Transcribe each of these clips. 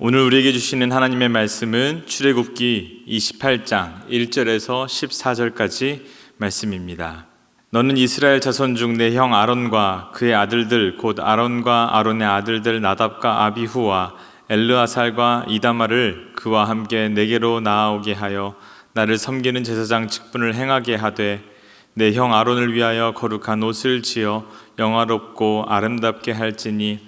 오늘 우리에게 주시는 하나님의 말씀은 출애굽기 28장 1절에서 14절까지 말씀입니다. 너는 이스라엘 자손 중 내 형 아론과 그의 아들들 곧 아론과 아론의 아들들 나답과 아비후와 엘르아살과 이다마를 그와 함께 내게로 나아오게 하여 나를 섬기는 제사장 직분을 행하게 하되 내 형 아론을 위하여 거룩한 옷을 지어 영화롭고 아름답게 할지니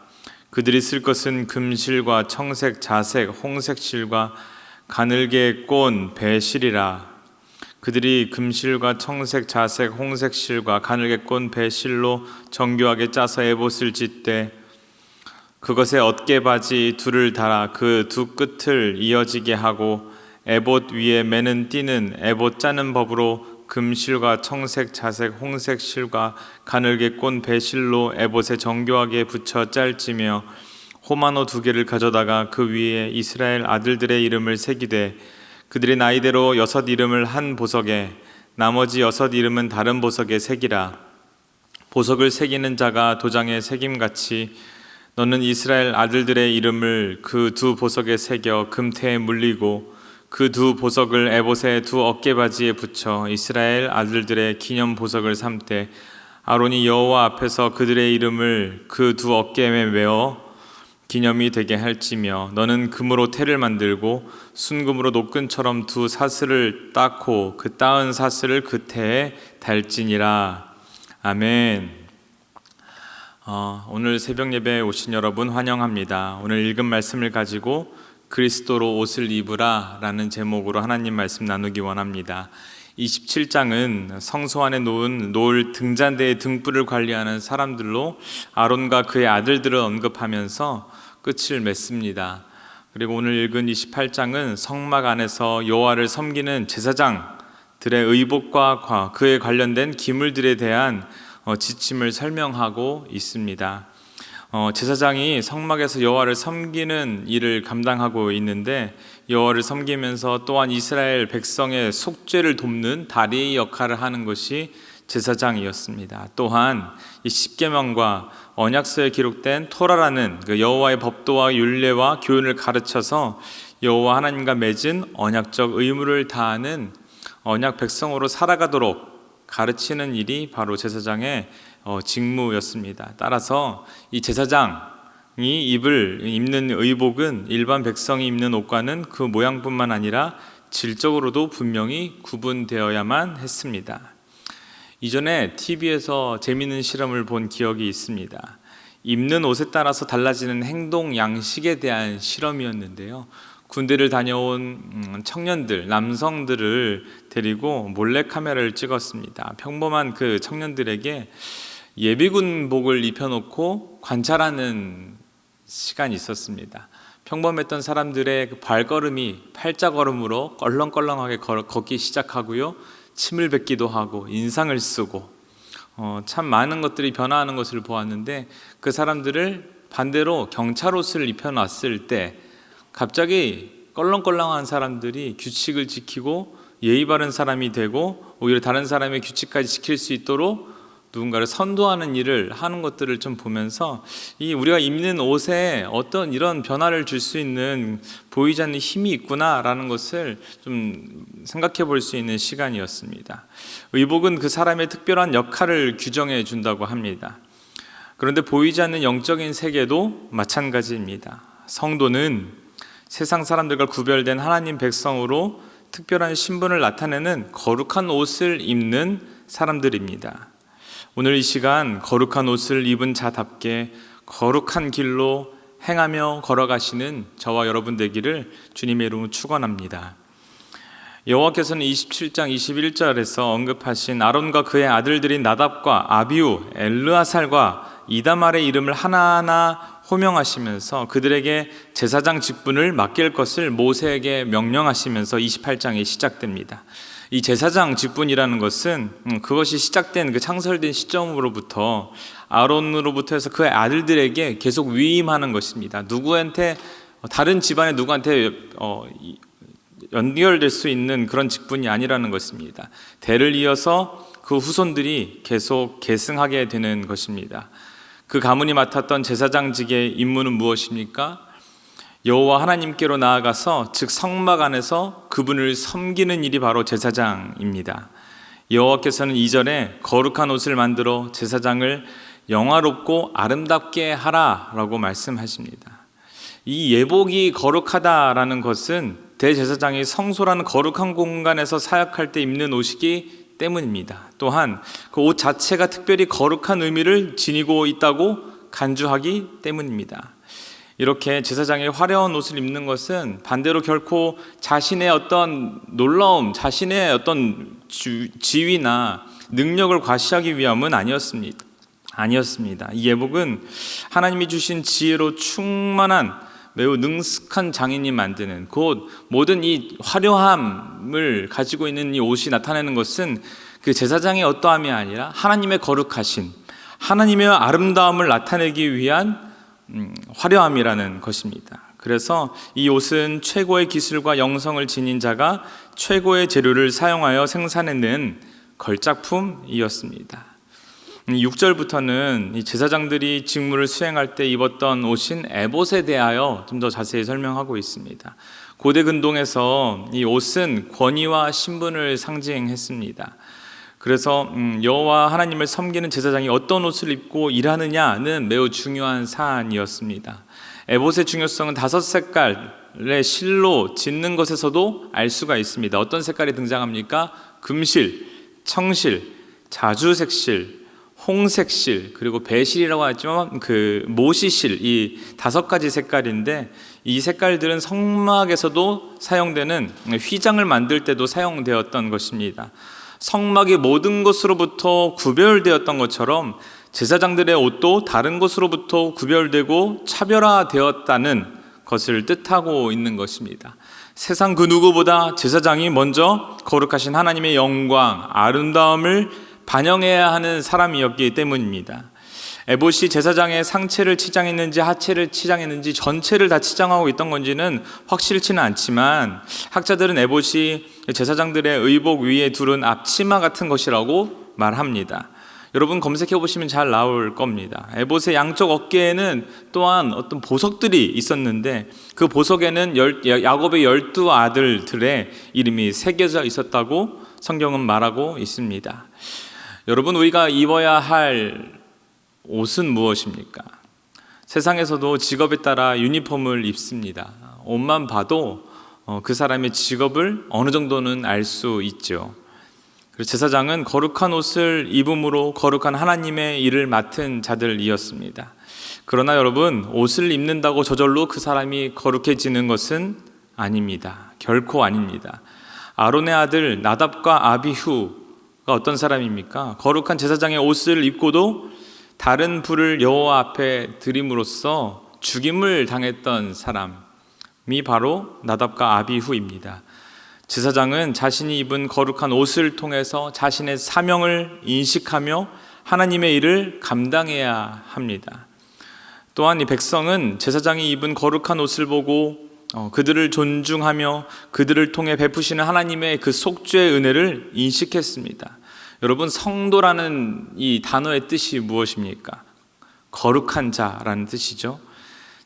그들이 쓸 것은 금실과 청색, 자색, 홍색 실과 가늘게 꼰 배실이라. 그들이 금실과 청색, 자색, 홍색 실과 가늘게 꼰 배실로 정교하게 짜서 에봇을 짓되 그것에 어깨 바지 둘을 달아 그 두 끝을 이어지게 하고 에봇 위에 매는 띠는 에봇 짜는 법으로 금실과 청색, 자색, 홍색 실과 가늘게 꼰 배실로 에봇에 정교하게 붙여 짤지며 호마노 두 개를 가져다가 그 위에 이스라엘 아들들의 이름을 새기되 그들의 나이대로 여섯 이름을 한 보석에 나머지 여섯 이름은 다른 보석에 새기라. 보석을 새기는 자가 도장에 새김같이 너는 이스라엘 아들들의 이름을 그 두 보석에 새겨 금태에 물리고 그 두 보석을 에봇의 두 어깨바지에 붙여 이스라엘 아들들의 기념 보석을 삼되 아론이 여호와 앞에서 그들의 이름을 그 두 어깨에 외워 기념이 되게 할지며 너는 금으로 태를 만들고 순금으로 노끈처럼 두 사슬을 닦고 그 따은 사슬을 그 태에 달지니라 아멘. 어, 오늘 새벽 예배에 오신 여러분 환영합니다. 오늘 읽은 말씀을 가지고 그리스도로 옷을 입으라 라는 제목으로 하나님 말씀 나누기 원합니다. 27장은 성소 안에 놓은 노을 등잔대의 등불을 관리하는 사람들로 아론과 그의 아들들을 언급하면서 끝을 맺습니다. 그리고 오늘 읽은 28장은 성막 안에서 여호와를 섬기는 제사장들의 의복과 그에 관련된 기물들에 대한 어, 지침을 설명하고 있습니다. 어, 제사장이 성막에서 여호와를 섬기는 일을 감당하고 있는데 여호와를 섬기면서 또한 이스라엘 백성의 속죄를 돕는 다리의 역할을 하는 것이 제사장이었습니다. 또한 이 십계명과 언약서에 기록된 토라라는 그 여호와의 법도와 율례와 교훈을 가르쳐서 여호와 하나님과 맺은 언약적 의무를 다하는 언약 백성으로 살아가도록 가르치는 일이 바로 제사장의 어, 직무였습니다. 따라서 이 제사장이 입을 입는 의복은 일반 백성이 입는 옷과는 그 모양뿐만 아니라 질적으로도 분명히 구분되어야만 했습니다. 이전에 TV에서 재미있는 실험을 본 기억이 있습니다. 입는 옷에 따라서 달라지는 행동 양식에 대한 실험이었는데요. 군대를 다녀온 음, 청년들, 남성들을 데리고 몰래 카메라를 찍었습니다. 평범한 그 청년들에게 예비군복을 입혀놓고 관찰하는 시간이 있었습니다. 평범했던 사람들의 그 발걸음이 팔자걸음으로 껄렁껄렁하게 걷기 시작하고요. 침을 뱉기도 하고 인상을 쓰고 어, 참 많은 것들이 변화하는 것을 보았는데 그 사람들을 반대로 경찰 옷을 입혀놨을 때 갑자기 껄렁껄렁한 사람들이 규칙을 지키고 예의 바른 사람이 되고 오히려 다른 사람의 규칙까지 지킬 수 있도록 누군가를 선도하는 일을 하는 것들을 좀 보면서 이 우리가 입는 옷에 어떤 이런 변화를 줄 수 있는 보이지 않는 힘이 있구나라는 것을 좀 생각해 볼 수 있는 시간이었습니다. 의복은 그 사람의 특별한 역할을 규정해 준다고 합니다. 그런데 보이지 않는 영적인 세계도 마찬가지입니다. 성도는 세상 사람들과 구별된 하나님 백성으로 특별한 신분을 나타내는 거룩한 옷을 입는 사람들입니다. 오늘 이 시간 거룩한 옷을 입은 자답게 거룩한 길로 행하며 걸어가시는 저와 여러분 되기를 주님의 이름으로 축원합니다. 여호와께서는 27장 21절에서 언급하신 아론과 그의 아들들인 나답과 아비우, 엘르아살과 이다말의 이름을 하나하나 호명하시면서 그들에게 제사장 직분을 맡길 것을 모세에게 명령하시면서 28장이 시작됩니다. 이 제사장 직분이라는 것은 음, 그것이 시작된 그 창설된 시점으로부터 아론으로부터 해서 그의 아들들에게 계속 위임하는 것입니다. 누구한테 다른 집안의 누구한테 어, 이- 연결될 수 있는 그런 직분이 아니라는 것입니다. 대를 이어서 그 후손들이 계속 계승하게 되는 것입니다. 그 가문이 맡았던 제사장직의 임무는 무엇입니까? 여호와 하나님께로 나아가서 즉 성막 안에서 그분을 섬기는 일이 바로 제사장입니다. 여호와께서는 이절에 거룩한 옷을 만들어 제사장을 영화롭고 아름답게 하라라고 말씀하십니다. 이 예복이 거룩하다라는 것은 대제사장이 성소라는 거룩한 공간에서 사역할 때 입는 옷이기 때문입니다. 또한 그 옷 자체가 특별히 거룩한 의미를 지니고 있다고 간주하기 때문입니다. 이렇게 제사장이 화려한 옷을 입는 것은 반대로 결코 자신의 어떤 놀라움, 자신의 어떤 주- 지위나 능력을 과시하기 위함은 아니었습니다. 아니었습니다. 이 예복은 하나님이 주신 지혜로 충만한 매우 능숙한 장인이 만드는 곧 모든 이 화려함을 가지고 있는 이 옷이 나타내는 것은 그 제사장의 어떠함이 아니라 하나님의 거룩하신 하나님의 아름다움을 나타내기 위한 음, 화려함이라는 것입니다. 그래서 이 옷은 최고의 기술과 영성을 지닌 자가 최고의 재료를 사용하여 생산해낸 걸작품이었습니다. 6절부터는 이 제사장들이 직무를 수행할 때 입었던 옷인 에봇에 대하여 좀 더 자세히 설명하고 있습니다. 고대 근동에서 이 옷은 권위와 신분을 상징했습니다. 그래서 음, 여호와 하나님을 섬기는 제사장이 어떤 옷을 입고 일하느냐는 매우 중요한 사안이었습니다. 에봇의 중요성은 다섯 색깔의 실로 짓는 것에서도 알 수가 있습니다. 어떤 색깔이 등장합니까? 금실, 청실, 자주색실, 홍색실 그리고 배실이라고 하지만 그 모시실 이 다섯 가지 색깔인데 이 색깔들은 성막에서도 사용되는 휘장을 만들 때도 사용되었던 것입니다. 성막의 모든 것으로부터 구별되었던 것처럼 제사장들의 옷도 다른 것으로부터 구별되고 차별화되었다는 것을 뜻하고 있는 것입니다. 세상 그 누구보다 제사장이 먼저 거룩하신 하나님의 영광, 아름다움을 반영해야 하는 사람이었기 때문입니다. 에봇이 제사장의 상체를 치장했는지 하체를 치장했는지 전체를 다 치장하고 있던 건지는 확실치는 않지만 학자들은 에봇이 제사장들의 의복 위에 두른 앞치마 같은 것이라고 말합니다. 여러분 검색해 보시면 잘 나올 겁니다. 에봇의 양쪽 어깨에는 또한 어떤 보석들이 있었는데 그 보석에는 열, 야곱의 열두 아들들의 이름이 새겨져 있었다고 성경은 말하고 있습니다. 여러분 우리가 입어야 할 옷은 무엇입니까? 세상에서도 직업에 따라 유니폼을 입습니다. 옷만 봐도 어, 그 사람의 직업을 어느 정도는 알 수 있죠. 제사장은 거룩한 옷을 입음으로 거룩한 하나님의 일을 맡은 자들이었습니다. 그러나 여러분, 옷을 입는다고 저절로 그 사람이 거룩해지는 것은 아닙니다. 결코 아닙니다. 아론의 아들 나답과 아비후가 어떤 사람입니까? 거룩한 제사장의 옷을 입고도 다른 불을 여호와 앞에 드림으로써 죽임을 당했던 사람이 바로 나답과 아비후입니다. 제사장은 자신이 입은 거룩한 옷을 통해서 자신의 사명을 인식하며 하나님의 일을 감당해야 합니다. 또한 이 백성은 제사장이 입은 거룩한 옷을 보고 어, 그들을 존중하며 그들을 통해 베푸시는 하나님의 그 속죄의 은혜를 인식했습니다. 여러분 성도라는 이 단어의 뜻이 무엇입니까? 거룩한 자라는 뜻이죠.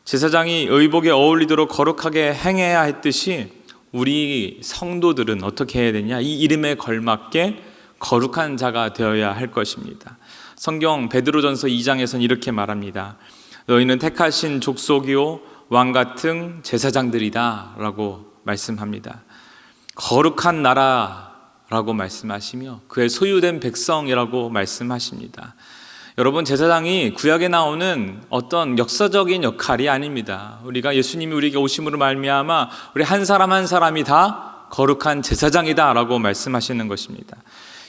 제사장이 의복에 어울리도록 거룩하게 행해야 했듯이 우리 성도들은 어떻게 해야 되냐? 이 이름에 걸맞게 거룩한 자가 되어야 할 것입니다. 성경 베드로전서 2장에서는 이렇게 말합니다. 너희는 택하신 족속이요 왕 같은 제사장들이다라고 말씀합니다. 거룩한 나라 라고 말씀하시며 그의 소유된 백성이라고 말씀하십니다. 여러분 제사장이 구약에 나오는 어떤 역사적인 역할이 아닙니다. 우리가 예수님이 우리에게 오심으로 말미암아 우리 한 사람 한 사람이 다 거룩한 제사장이다라고 말씀하시는 것입니다.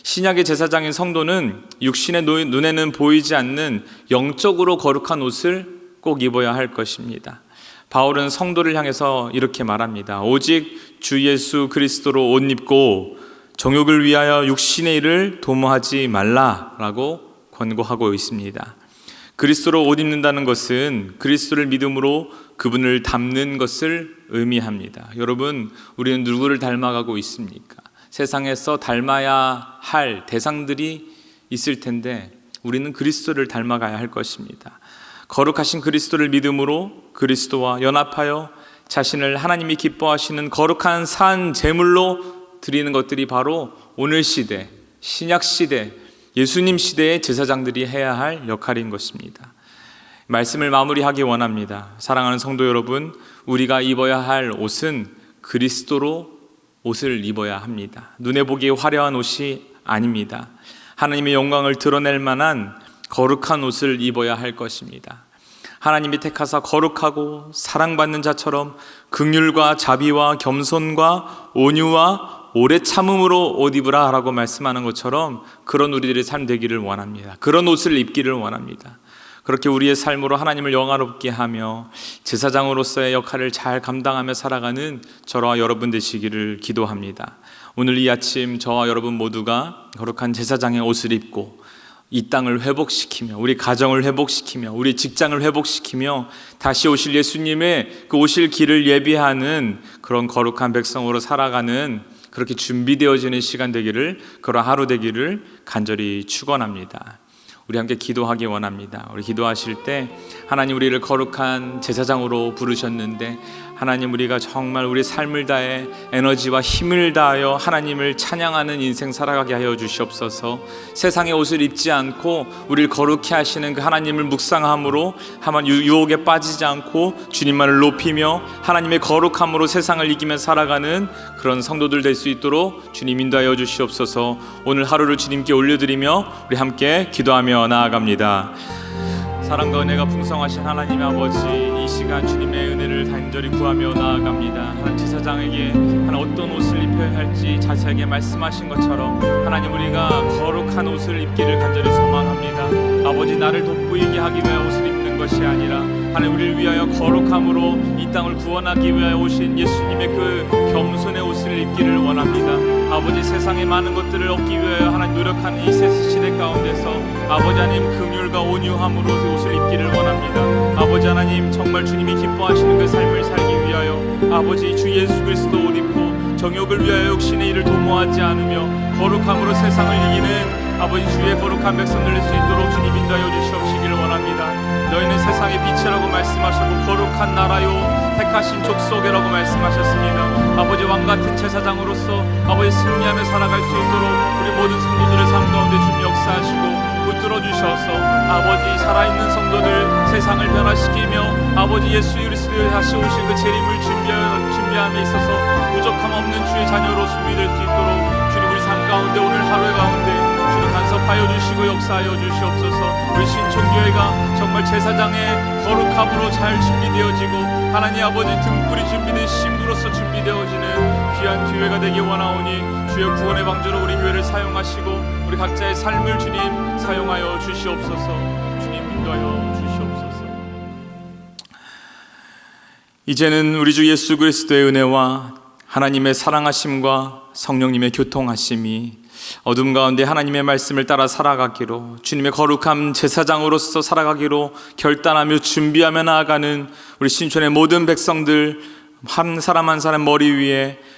신약의 제사장인 성도는 육신의 노- 눈에는 보이지 않는 영적으로 거룩한 옷을 꼭 입어야 할 것입니다. 바울은 성도를 향해서 이렇게 말합니다. 오직 주 예수 그리스도로 옷 입고 정욕을 위하여 육신의 일을 도모하지 말라라고 권고하고 있습니다. 그리스도로 옷 입는다는 것은 그리스도를 믿음으로 그분을 닮는 것을 의미합니다. 여러분, 우리는 누구를 닮아가고 있습니까? 세상에서 닮아야 할 대상들이 있을 텐데 우리는 그리스도를 닮아가야 할 것입니다. 거룩하신 그리스도를 믿음으로 그리스도와 연합하여 자신을 하나님이 기뻐하시는 거룩한 산 제물로 드리는 것들이 바로 오늘 시대, 신약 시대, 예수님 시대의 제사장들이 해야 할 역할인 것입니다. 말씀을 마무리하기 원합니다. 사랑하는 성도 여러분, 우리가 입어야 할 옷은 그리스도로 옷을 입어야 합니다. 눈에 보기에 화려한 옷이 아닙니다. 하나님의 영광을 드러낼 만한 거룩한 옷을 입어야 할 것입니다. 하나님이 택하사 거룩하고 사랑받는 자처럼 긍휼과 자비와 겸손과 온유와 오래 참음으로 옷 입으라 라고 말씀하는 것처럼 그런 우리들의 삶 되기를 원합니다. 그런 옷을 입기를 원합니다. 그렇게 우리의 삶으로 하나님을 영화롭게 하며 제사장으로서의 역할을 잘 감당하며 살아가는 저와 여러분 되시기를 기도합니다. 오늘 이 아침 저와 여러분 모두가 거룩한 제사장의 옷을 입고 이 땅을 회복시키며 우리 가정을 회복시키며 우리 직장을 회복시키며 다시 오실 예수님의 그 오실 길을 예비하는 그런 거룩한 백성으로 살아가는 그렇게 준비되어지는 시간 되기를 그런 하루 되기를 간절히 축원합니다. 우리 함께 기도하기 원합니다. 우리 기도하실 때 하나님 우리를 거룩한 제사장으로 부르셨는데 하나님 우리가 정말 우리 삶을 다해 에너지와 힘을 다하여 하나님을 찬양하는 인생 살아가게 하여 주시옵소서. 세상의 옷을 입지 않고 우리를 거룩히 하시는 그 하나님을 묵상함으로 하만 유혹에 빠지지 않고 주님만을 높이며 하나님의 거룩함으로 세상을 이기며 살아가는 그런 성도들 될 수 있도록 주님 인도하여 주시옵소서. 오늘 하루를 주님께 올려드리며 우리 함께 기도하며 나아갑니다. 사랑과 은혜가 풍성하신 하나님 아버지 이 시간 주님의 은혜를 간절히 구하며 나아갑니다. 하나님 제사장에게 하나 어떤 옷을 입혀야 할지 자세하게 말씀하신 것처럼 하나님 우리가 거룩한 옷을 입기를 간절히 소망합니다. 아버지 나를 돋보이게 하기 위해 옷을 입는 것이 아니라 하나님 우리를 위하여 거룩함으로 이 땅을 구원하기 위하여 오신 예수님의 그 겸손의 옷을 입기를 원합니다. 아버지 세상의 많은 것들을 얻기 위하여 하나님 노력하는 이 시대 가운데서 아버지 하나님 긍휼과 온유함으로 옷을 입기를 원합니다. 아버지 하나님 정말 주님이 기뻐하시는 그 삶을 살기 위하여 아버지 주 예수 그리스도 옷 입고 정욕을 위하여 육신의 일을 도모하지 않으며 거룩함으로 세상을 이기는 아버지 주의 거룩한 백성들 될수 있도록 주님 인도하여 주시옵시기를 원합니다. 너희는 세상의 빛이라고 말씀하셨고 거룩한 나라요 택하신 족속이라고 말씀하셨습니다. 아버지 왕 같은 제사장으로서 아버지 승리하며 살아갈 수 있도록 우리 모든 성도들의 삶 가운데 주님 역사하시고 붙들어 주셔서 아버지 살아있는 성도들 세상을 변화시키며 아버지 예수 그리스도의 다시 오실 그 재림을 준비하, 준비함에 있어서 부족함 없는 주의 자녀로 준비될 수 있도록 주님 우리 삶 가운데 오늘 하루의 가운데 주님 간섭하여 주시고 역사하여 주시옵소서. 우리 신촌교회가 정말 제사장의 거룩함으로 잘 준비되어지고 하나님 아버지 등불이 준비된 신부로서 준비되어지는 귀한 교회가 되기 원하오니 주의 구원의 방주로 우리 교회를 사용하시고 우리 각자의 삶을 주님 사용하여 주시옵소서. 주님 인도하여 주시옵소서. 이제는 우리 주 예수 그리스도의 은혜와 하나님의 사랑하심과 성령님의 교통하심이 어둠 가운데 하나님의 말씀을 따라 살아가기로 주님의 거룩함 제사장으로서 살아가기로 결단하며 준비하며 나아가는 우리 신촌의 모든 백성들 한 사람 한 사람 머리 위에